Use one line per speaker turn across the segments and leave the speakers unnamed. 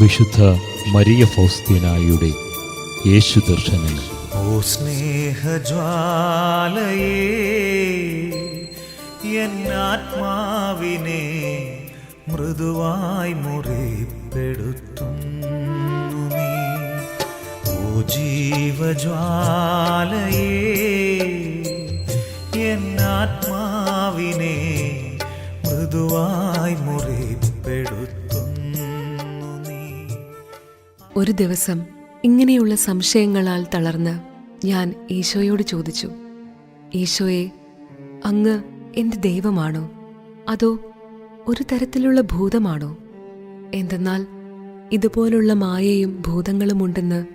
വിശുദ്ധ മരിയ ഫൗസ്തീനായുടെ യേശു ദർശനങ്ങൾ.
ഓ സ്നേഹജ്വാലയേ എന്നാത്മാവിനെ മൃദുവായി മുറിപ്പെടുത്തുന്നു നീ. ഓ ജീവജ്വാലയേ എന്നാത്മാവിനെ മൃദുവായി
ഒരു ദിവസം ഇങ്ങനെയുള്ള സംശയങ്ങളാൽ തളർന്ന് ഞാൻ ഈശോയോട് ചോദിച്ചു ഈശോയെ അങ്ങ് എന്റെ ദൈവമാണോ? അതോ ഒരു തരത്തിലുള്ള ഭൂതമാണോ? എന്തെന്നാൽ ഇതുപോലുള്ള മായയും ഭൂതങ്ങളും ഉണ്ടെന്ന്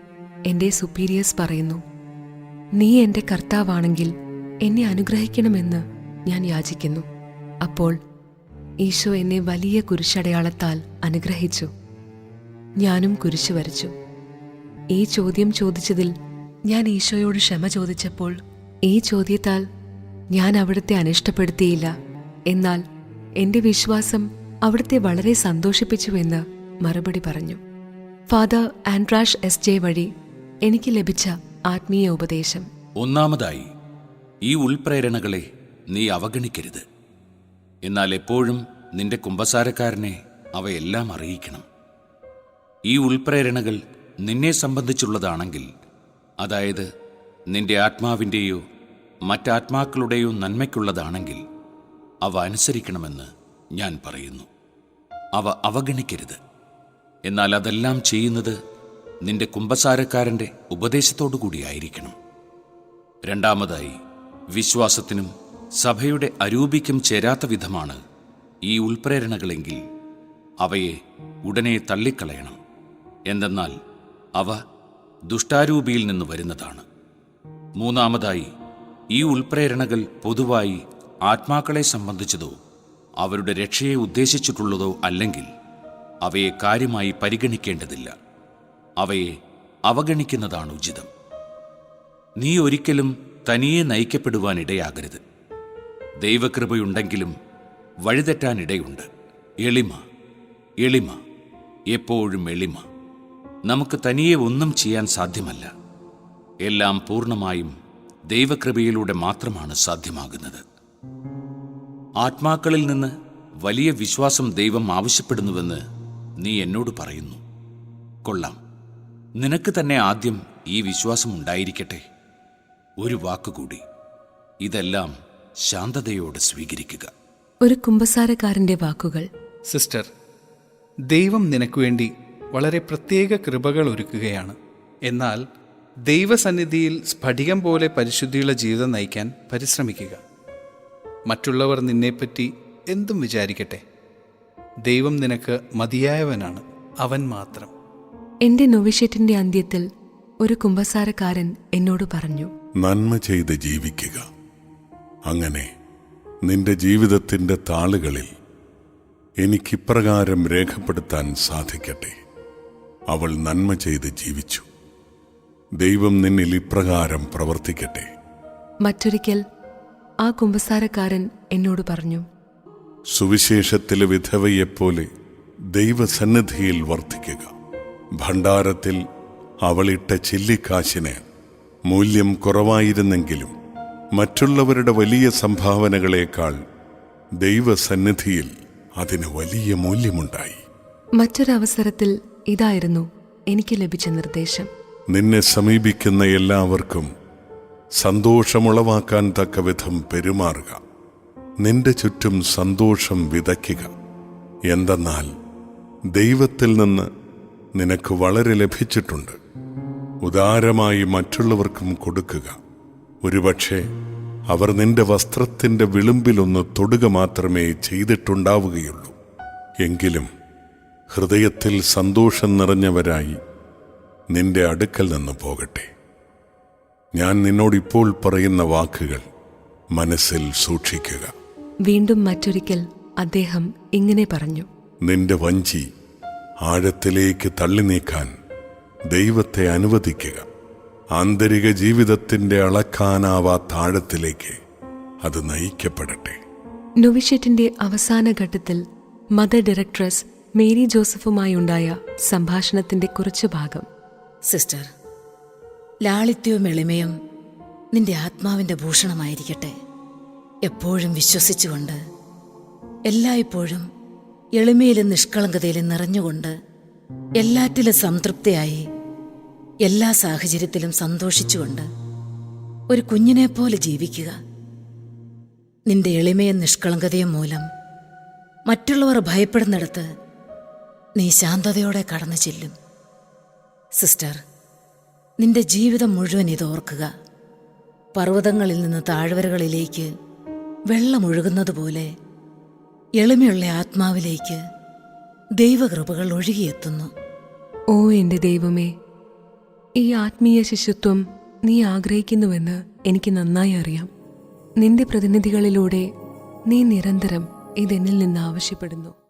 എന്റെ സുപ്പീരിയേഴ്സ് പറയുന്നു. നീ എന്റെ കർത്താവാണെങ്കിൽ എന്നെ അനുഗ്രഹിക്കണമെന്ന് ഞാൻ യാചിക്കുന്നു. അപ്പോൾ ഈശോ എന്നെ വലിയ കുരിശടയാളത്താൽ അനുഗ്രഹിച്ചു. ഞാനും കുരിശു വരച്ചു. ഈ ചോദ്യം ചോദിച്ചതിൽ ഞാൻ ഈശോയോട് ക്ഷമ ചോദിച്ചപ്പോൾ ഈ ചോദ്യത്താൽ ഞാൻ അവിടുത്തെ അനിഷ്ടപ്പെടുത്തിയില്ല. എന്നാൽ എന്റെ വിശ്വാസം അവിടുത്തെ വളരെ സന്തോഷിപ്പിച്ചുവെന്ന് മറുപടി പറഞ്ഞു. ഫാദർ ആൻഡ്രാഷ് എസ് ജെ വഴി എനിക്ക് ലഭിച്ച ആത്മീയ ഉപദേശം.
ഒന്നാമതായി ഈ ഉൾപ്രേരണകളെ നീ അവഗണിക്കരുത്. എന്നാൽ എപ്പോഴും നിന്റെ കുമ്പസാരക്കാരനെ അവയെല്ലാം അറിയിക്കണം. ഈ ഉൾപ്രേരണകൾ നിന്നെ സംബന്ധിച്ചുള്ളതാണെങ്കിൽ അതായത് നിന്റെ ആത്മാവിന്റെയോ മറ്റാത്മാക്കളുടെയോ നന്മയ്ക്കുള്ളതാണെങ്കിൽ അവ അനുസരിക്കണമെന്ന് ഞാൻ പറയുന്നു. അവ അവഗണിക്കരുത്. എന്നാൽ അതെല്ലാം ചെയ്യുന്നത് നിന്റെ കുംഭസാരക്കാരന്റെ ഉപദേശത്തോടു കൂടിയായിരിക്കണം രണ്ടാമതായി വിശ്വാസത്തിനും സഭയുടെ അരൂപിക്കും ചേരാത്ത വിധമാണ് ഈ ഉൾപ്രേരണകളെങ്കിൽ അവയെ ഉടനെ തള്ളിക്കളയണം. എന്തെന്നാൽ അവ ദുഷ്ടാരൂപിയിൽ നിന്ന് വരുന്നതാണ്. മൂന്നാമതായി ഈ ഉൾപ്രേരണകൾ പൊതുവായി ആത്മാക്കളെ സംബന്ധിച്ചതോ അവരുടെ രക്ഷയെ ഉദ്ദേശിച്ചിട്ടുള്ളതോ അല്ലെങ്കിൽ അവയെ കാര്യമായി പരിഗണിക്കേണ്ടതില്ല. അവയെ അവഗണിക്കുന്നതാണ് ഉചിതം. നീ ഒരിക്കലും തനിയെ നയിക്കപ്പെടുവാനിടയാകരുത്. ദൈവകൃപയുണ്ടെങ്കിലും വഴിതെറ്റാനിടയുണ്ട്. എളിമ എളിമ എപ്പോഴും എളിമ. നമുക്ക് തനിയെ ഒന്നും ചെയ്യാൻ സാധ്യമല്ല. എല്ലാം പൂർണമായും ദൈവകൃപയിലൂടെ മാത്രമാണ് സാധ്യമാകുന്നത്. ആത്മാക്കളിൽ നിന്ന് വലിയ വിശ്വാസം ദൈവം ആവശ്യപ്പെടുന്നുവെന്ന് നീ എന്നോട് പറയുന്നു. കൊള്ളാം. നിനക്ക് തന്നെ ആദ്യം ഈ വിശ്വാസം ഉണ്ടായിരിക്കട്ടെ. ഒരു വാക്കുകൂടി. ഇതെല്ലാം ശാന്തതയോടെ സ്വീകരിക്കുക.
ഒരു കുമ്പസാരക്കാരന്റെ വാക്കുകൾ.
സിസ്റ്റർ ദൈവം നിനക്ക് വേണ്ടി വളരെ പ്രത്യേക കൃപകൾ ഒരുക്കുകയാണ്. എന്നാൽ ദൈവസന്നിധിയിൽ സ്ഫടികം പോലെ പരിശുദ്ധിയുള്ള ജീവിതം നയിക്കാൻ പരിശ്രമിക്കുക. മറ്റുള്ളവർ നിന്നെപ്പറ്റി എന്തും വിചാരിക്കട്ടെ. ദൈവം നിനക്ക് മതിയായവനാണ്. അവൻ മാത്രം.
എന്റെ നൊവിഷ്യറ്റിന്റെ അന്ത്യത്തിൽ ഒരു കുംഭസാരക്കാരൻ എന്നോട് പറഞ്ഞു.
നന്മ ചെയ്ത് ജീവിക്കുക. അങ്ങനെ നിന്റെ ജീവിതത്തിന്റെ താളുകളിൽ എനിക്കിപ്രകാരം രേഖപ്പെടുത്താൻ സാധിക്കട്ടെ. അവൾ നന്മ ചെയ്ത് ജീവിച്ചു. ദൈവം നിന്നിൽ ഇപ്രകാരം പ്രവർത്തിക്കട്ടെ.
മറ്റൊരിക്കൽ ആ കുമ്പസാരക്കാരൻ എന്നോട് പറഞ്ഞു
സുവിശേഷത്തിലെ വിധവയെപ്പോലെ ദൈവസന്നിധിയിൽ വർദ്ധിക്കുക ഭണ്ഡാരത്തിൽ അവളിട്ട ചില്ലിക്കാശിന് മൂല്യം കുറവായിരുന്നെങ്കിലും മറ്റുള്ളവരുടെ വലിയ സംഭാവനകളേക്കാൾ ദൈവസന്നിധിയിൽ അതിന് വലിയ മൂല്യമുണ്ടായി.
മറ്റൊരവസരത്തിൽ ഇതായിരുന്നു എനിക്ക് ലഭിച്ച നിർദ്ദേശം.
നിന്നെ സമീപിക്കുന്ന എല്ലാവർക്കും സന്തോഷമുളവാക്കാൻ തക്ക വിധം പെരുമാറുക. നിന്റെ ചുറ്റും സന്തോഷം വിതയ്ക്കുക. എന്തെന്നാൽ ദൈവത്തിൽ നിന്ന് നിനക്ക് വളരെ ലഭിച്ചിട്ടുണ്ട്. ഉദാരമായി മറ്റുള്ളവർക്കും കൊടുക്കുക. ഒരുപക്ഷെ അവർ നിന്റെ വസ്ത്രത്തിന്റെ വിളുമ്പിലൊന്ന് തൊടുക മാത്രമേ ചെയ്തിട്ടുണ്ടാവുകയുള്ളൂ. എങ്കിലും ഹൃദയത്തിൽ സന്തോഷം നിറഞ്ഞവരായി നിന്റെ അടുക്കൽ നിന്ന് പോകട്ടെ. ഞാൻ നിന്നോടിപ്പോൾ പറയുന്ന വാക്കുകൾ മനസ്സിൽ സൂക്ഷിക്കുക.
വീണ്ടും മറ്റൊരിക്കൽ അദ്ദേഹം ഇങ്ങനെ പറഞ്ഞു.
നിന്റെ വഞ്ചി ആഴത്തിലേക്ക് തള്ളി നീക്കാൻ ദൈവത്തെ അനുവദിക്കുക. ആന്തരിക ജീവിതത്തിന്റെ അളക്കാനാവാത്ത ആഴത്തിലേക്ക് അത് നയിക്കപ്പെടട്ടെ.
നൊവിഷ്യറ്റിന്റെ അവസാന ഘട്ടത്തിൽ മദർ ഡയറക്ട്രസ് മേരി ജോസഫുമായുണ്ടായ സംഭാഷണത്തിന്റെ കുറച്ചു ഭാഗം.
സിസ്റ്റർ ലാളിത്യവും എളിമയും നിന്റെ ആത്മാവിന്റെ ഭൂഷണമായിരിക്കട്ടെ. എപ്പോഴും വിശ്വസിച്ചുകൊണ്ട് എല്ലായ്പ്പോഴും എളിമയിലും നിഷ്കളങ്കതയിലും നിറഞ്ഞുകൊണ്ട് എല്ലാറ്റിലും സംതൃപ്തിയായി എല്ലാ സാഹചര്യത്തിലും സന്തോഷിച്ചുകൊണ്ട് ഒരു കുഞ്ഞിനെ പോലെ ജീവിക്കുക. നിന്റെ എളിമയും നിഷ്കളങ്കതയും മൂലം മറ്റുള്ളവർ ഭയപ്പെടുന്നിടത്ത് നീ ശാന്തതയോടെ കടന്നു ചെല്ലും. സിസ്റ്റർ നിന്റെ ജീവിതം മുഴുവൻ ഇതോർക്കുക പർവതങ്ങളിൽ നിന്ന് താഴ്വരകളിലേക്ക് വെള്ളമൊഴുകുന്നത് പോലെ എളിമയുള്ള ആത്മാവിലേക്ക് ദൈവകൃപകൾ ഒഴുകിയെത്തുന്നു.
ഓ എന്റെ ദൈവമേ ഈ ആത്മീയ ശിശുത്വം നീ ആഗ്രഹിക്കുന്നുവെന്ന് എനിക്ക് നന്നായി അറിയാം. നിന്റെ പ്രതിനിധികളിലൂടെ നീ നിരന്തരം ഇതെന്നിൽ നിന്ന് ആവശ്യപ്പെടുന്നു.